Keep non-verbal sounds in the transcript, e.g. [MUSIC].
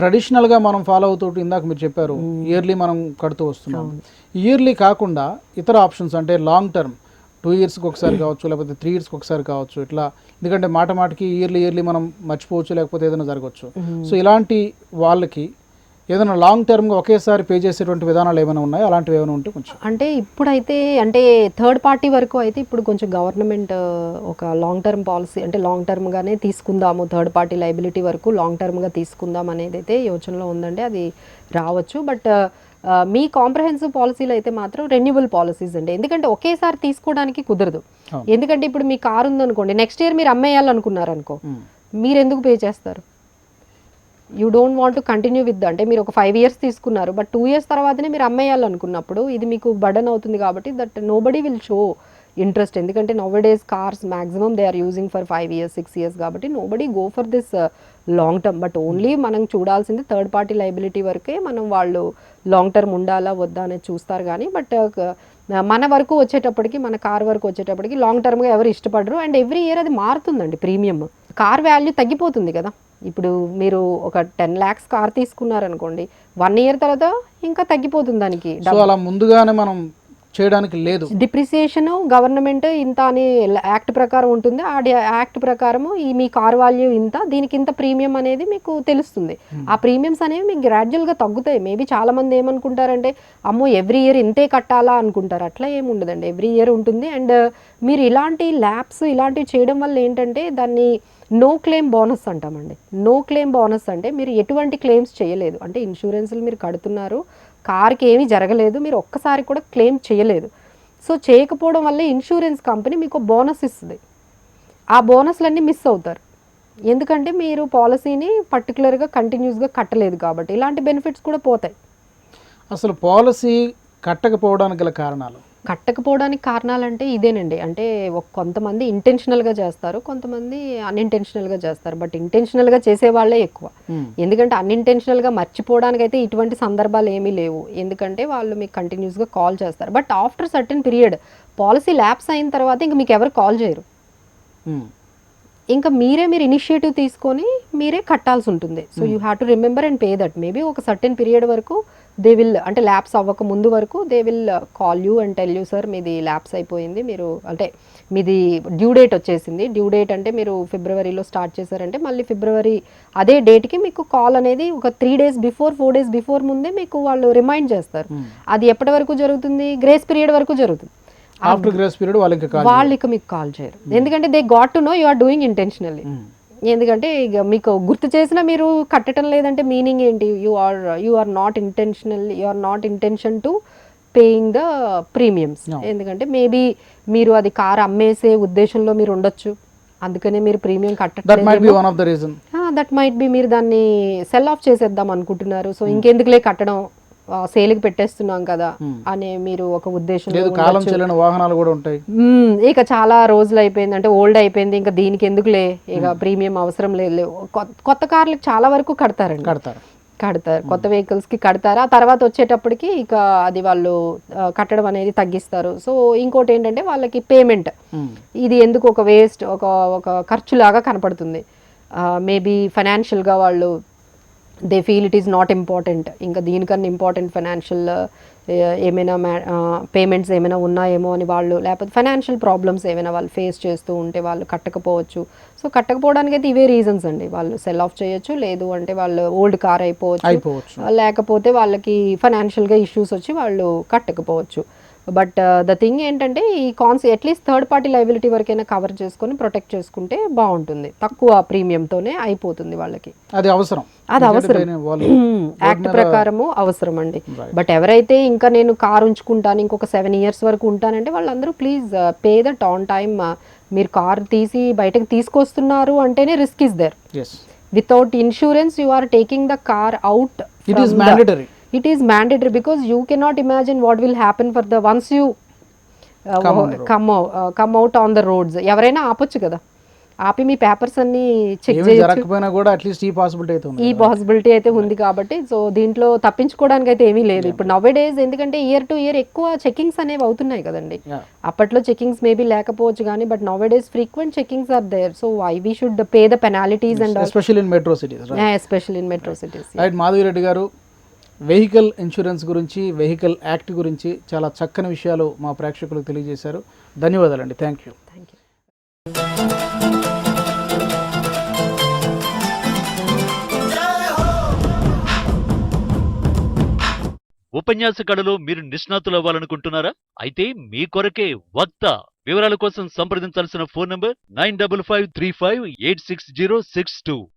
ట్రెడిషనల్గా మనం ఫాలో అవుతూ ఇందాక మీరు చెప్పారు ఇయర్లీ మనం కడుతూ వస్తున్నాం. ఇయర్లీ కాకుండా ఇతర ఆప్షన్స్ అంటే లాంగ్ టర్మ్ టూ ఇయర్స్కి ఒకసారి కావచ్చు లేకపోతే త్రీ ఇయర్స్కి ఒకసారి కావచ్చు ఇట్లా. ఎందుకంటే మాట మాటకి ఇయర్లీ ఇయర్లీ మనం మర్చిపోవచ్చు లేకపోతే ఏదైనా జరగవచ్చు. సో ఇలాంటి వాళ్ళకి ఏదైనా లాంగ్ టర్మ్గా ఒకేసారి పే చేసేటువంటి విధానాలు ఏమైనా ఉన్నాయో? అలాంటివి ఏమైనా ఉంటే కొంచెం. అంటే ఇప్పుడైతే అంటే థర్డ్ పార్టీ వరకు అయితే ఇప్పుడు కొంచెం గవర్నమెంట్ ఒక లాంగ్ టర్మ్ పాలసీ అంటే లాంగ్ టర్మ్గానే తీసుకుందాము థర్డ్ పార్టీ లైబిలిటీ వరకు లాంగ్ టర్మ్గా తీసుకుందాం అనేది అయితే యోచనలో ఉందండి. అది రావచ్చు. బట్ మీ కాంప్రహెన్సివ్ పాలసీలో అయితే మాత్రం రెన్యూబుల్ పాలసీస్ అండి. ఎందుకంటే ఒకేసారి తీసుకోవడానికి కుదరదు. ఎందుకంటే ఇప్పుడు మీ కారు ఉందనుకోండి నెక్స్ట్ ఇయర్ మీరు అమ్మేయాలనుకున్నారు అనుకో. మీరు ఎందుకు పే చేస్తారు? You don't want to continue with అంటే మీరు ఒక ఫైవ్ ఇయర్స్ తీసుకున్నారు బట్ టూ ఇయర్స్ తర్వాతనే మీరు అమ్మేయాలనుకున్నప్పుడు ఇది మీకు బర్డన్ అవుతుంది కాబట్టి that nobody will show interest ఎందుకంటే nowadays cars maximum they are using for five years six years కాబట్టి nobody go for this long term but only మనం చూడాల్సింది థర్డ్ పార్టీ లైబిలిటీ వరకే మనం వాళ్ళు లాంగ్ టర్మ్ ఉండాలా వద్దా అనేది చూస్తారు కానీ బట్ uh, మన వరకు వచ్చేటప్పటికి మన కార్ వరకు వచ్చేటప్పటికి లాంగ్ టర్మ్గా ఎవరు ఇష్టపడరు. అండ్ ఎవ్రీ ఇయర్ అది మారుతుందండి ప్రీమియం కార్ వాల్యూ తగ్గిపోతుంది కదా. ఇప్పుడు మీరు ఒక టెన్ ల్యాక్స్ కార్ తీసుకున్నారనుకోండి వన్ ఇయర్ తర్వాత ఇంకా తగ్గిపోతుంది దానికి సో అలా ముందుగానే మనం చేయడానికి లేదు. డిప్రిసియేషన్ గవర్నమెంట్ ఇంత అని యాక్ట్ ప్రకారం ఉంటుంది. ఆ యాక్ట్ ప్రకారము ఈ మీ కార్ వాల్యూ ఇంత దీనికి ఇంత ప్రీమియం అనేది మీకు తెలుస్తుంది. ఆ ప్రీమియమ్స్ అనేవి మీకు గ్రాడ్యువల్గా తగ్గుతాయి. మేబీ చాలా మంది ఏమనుకుంటారంటే అమ్మో ఎవ్రీ ఇయర్ ఇంతే కట్టాలా అనుకుంటారు. అట్లా ఏమి ఉండదండి. ఎవ్రీ ఇయర్ ఉంటుంది. అండ్ మీరు ఇలాంటి ల్యాబ్స్ ఇలాంటివి చేయడం వల్ల ఏంటంటే దాన్ని నో క్లెయిమ్ బోనస్ అంటామండి. నో క్లెయిమ్ బోనస్ అంటే మీరు ఎటువంటి క్లెయిమ్స్ చేయలేదు. అంటే ఇన్సూరెన్స్లు మీరు కడుతున్నారు కార్కి ఏమీ జరగలేదు మీరు ఒక్కసారి కూడా క్లెయిమ్ చేయలేదు. సో చేయకపోవడం వల్ల ఇన్సూరెన్స్ కంపెనీ మీకు బోనస్ ఇస్తుంది. ఆ బోనస్లన్నీ మిస్ అవుతారు. ఎందుకంటే మీరు పాలసీని పర్టికులర్గా కంటిన్యూస్గా కట్టలేదు కాబట్టి ఇలాంటి బెనిఫిట్స్ కూడా పోతాయి. అసలు పాలసీ కట్టకపోవడానికి గల కారణాలు? కట్టకపోవడానికి కారణాలంటే ఇదేనండి. అంటే కొంతమంది ఇంటెన్షనల్గా చేస్తారు కొంతమంది అన్ఇంటెన్షనల్గా చేస్తారు. బట్ ఇంటెన్షనల్గా చేసే వాళ్ళే ఎక్కువ. మ్మ్. ఎందుకంటే అన్ఇంటెన్షనల్గా మర్చిపోవడానికి అయితే ఇటువంటి సందర్భాలు ఏమీ లేవు. ఎందుకంటే వాళ్ళు మీకు కంటిన్యూస్గా కాల్ చేస్తారు. But after certain period policy lapse అయిన తర్వాత ఇంక మీకు ఎవరు కాల్ చేయరు. మ్మ్. ఇంకా మీరే మీరు ఇనిషియేటివ్ తీసుకొని మీరే కట్టాల్సి ఉంటుంది so you have to remember and pay that maybe ఒక సర్టెన్ పీరియడ్ వరకు దే విల్ అంటే ల్యాబ్స్ అవ్వక ముందు వరకు they will call you and tell you sir మీది ల్యాబ్స్ అయిపోయింది. మీరు అంటే మీది డ్యూ డేట్ వచ్చేసింది. డ్యూ డేట్ అంటే మీరు ఫిబ్రవరిలో స్టార్ట్ చేశారంటే మళ్ళీ ఫిబ్రవరి అదే డేట్కి మీకు కాల్ అనేది ఒక three days before four days before ముందే మీకు వాళ్ళు రిమైండ్ చేస్తారు. మ్మ్. అది ఎప్పటి వరకు జరుగుతుంది? గ్రేస్ పీరియడ్ వరకు జరుగుతుంది. ఆఫ్టర్ గ్రేస్ పీరియడ్ వాళ్ళకి వాళ్ళు ఇక మీకు కాల్ చేయరు. ఎందుకంటే they got to know you are doing intentionally. ఎందుకంటే ఇక మీకు గుర్తు చేసినా మీరు కట్టడం లేదంటే మీనింగ్ ఏంటి? You are you are not intentional you are not intention to paying the premiums. ఎందుకంటే మేబీ మీరు అది కార్ అమ్మేసే ఉద్దేశంలో మీరు ఉండొచ్చు. అందుకనే మీరు premium reason that might be మీరు దాన్ని సెల్ ఆఫ్ చేసేద్దాం అనుకుంటున్నారు. సో ఇంకెందుకులే కట్టడం? సేల్కి పెట్టేస్తున్నాం కదా. అనే మీరు ఒక ఉద్దేశం లేదు కాలం చెల్లిన వాహనాలు కూడా ఉంటాయి. ఇక చాలా రోజులు అయిపోయింది. అంటే ఓల్డ్ అయిపోయింది. ఇంకా దీనికి ఎందుకులే? ఇక ప్రీమియం అవసరం లేదు కొత్త కార్లకు చాలా వరకు కడతారండి. కడతారు. కడతారు. కొత్త వెహికల్స్కి కడతారు. ఆ తర్వాత వచ్చేటప్పటికి ఇక అది వాళ్ళు కట్టడం అనేది తగ్గిస్తారు. సో ఇంకోటి ఏంటంటే వాళ్ళకి పేమెంట్. ఇది ఎందుకు ఒక వేస్ట్ ఒక ఒక ఖర్చులాగా కనపడుతుంది. మేబీ ఫైనాన్షియల్గా వాళ్ళు they feel it is not important ఇంకా దీనికన్నా ఇంపార్టెంట్ ఫైనాన్షియల్ ఏమైనా పేమెంట్స్ ఏమైనా ఉన్నాయేమో అని వాళ్ళు లేకపోతే ఫైనాన్షియల్ ప్రాబ్లమ్స్ ఏమైనా వాళ్ళు ఫేస్ చేస్తూ ఉంటే వాళ్ళు కట్టకపోవచ్చు. సో కట్టకపోవడానికి అయితే ఇవే రీజన్స్ అండి. వాళ్ళు సెల్ ఆఫ్ చేయొచ్చు లేదు అంటే వాళ్ళు ఓల్డ్ కార్ అయిపోవచ్చు. అయిపోవచ్చు. లేకపోతే వాళ్ళకి ఫైనాన్షియల్గా ఇష్యూస్ వచ్చి వాళ్ళు కట్టకపోవచ్చు. బట్ ద థింగ్ ఏంటంటే ఈ cons at least third party liability వరకైనా కవర్ చేసుకొని ప్రొటెక్ట్ చేసుకుంటే బాగుంటుంది. తక్కువ ప్రీమియంతోనే అయిపోతుంది వాళ్ళకి. అది అవసరం. అది అవసరం. యాక్ట్ [CLEARS THROAT] ప్రకారము అవసరం అండి బట్ ఎవరైతే ఇంకా నేను కార్ ఉంచుకుంటాను ఇంకొక సెవెన్ ఇయర్స్ వరకు ఉంటానంటే వాళ్ళందరూ please pay that on time మీరు కార్ తీసి బయటకు తీసుకొస్తున్నారు అంటేనే risk is there without insurance you are taking the car out it is mandatory it is mandatory because you cannot imagine what will happen for the once you uh, Come on the road. come out, uh, come out on the roads ఎవరైనా ఆపొచ్చు కదా ఆపి మీ papers అన్ని check ఏమి చేయొచ్చు జరగకపోయినా కూడా at least ఈ పాసిబిలిటీ అయితే ఉంది ఈ పాసిబిలిటీ అయితే ఉంది కాబట్టి సో దీంట్లో తప్పించుకోవడానికి అయితే ఏమీ లేదు ఇప్పుడు నవ్ డేస్ ఎందుకంటే ఇయర్ టు ఇయర్ ఎక్కువ చెకింగ్స్ అనేవి అవుతున్నాయి కదండి Yeah. అప్పట్లో చెకింగ్స్ మేబీ లేకపోవచ్చు కానీ but now days frequent checkings are there so I we should pay the penalties and especial in metro cities especially in metro cities right Madhavi Reddy గారు vehicle insurance గురించి vehicle act గురించి చాలా చక్కని విషయాలు మా ప్రేక్షకులకు తెలియజేశారు. ధన్యవాదాలండి. Thank you. Thank you. ఉపన్యాస కళలో మీరు నిష్ణాతులవ్వాలనుకుంటున్నారా? అయితే మీ కొరకే వక్త వివరాల కోసం సంప్రదించాల్సిన phone number nine double five three five eight six zero six two.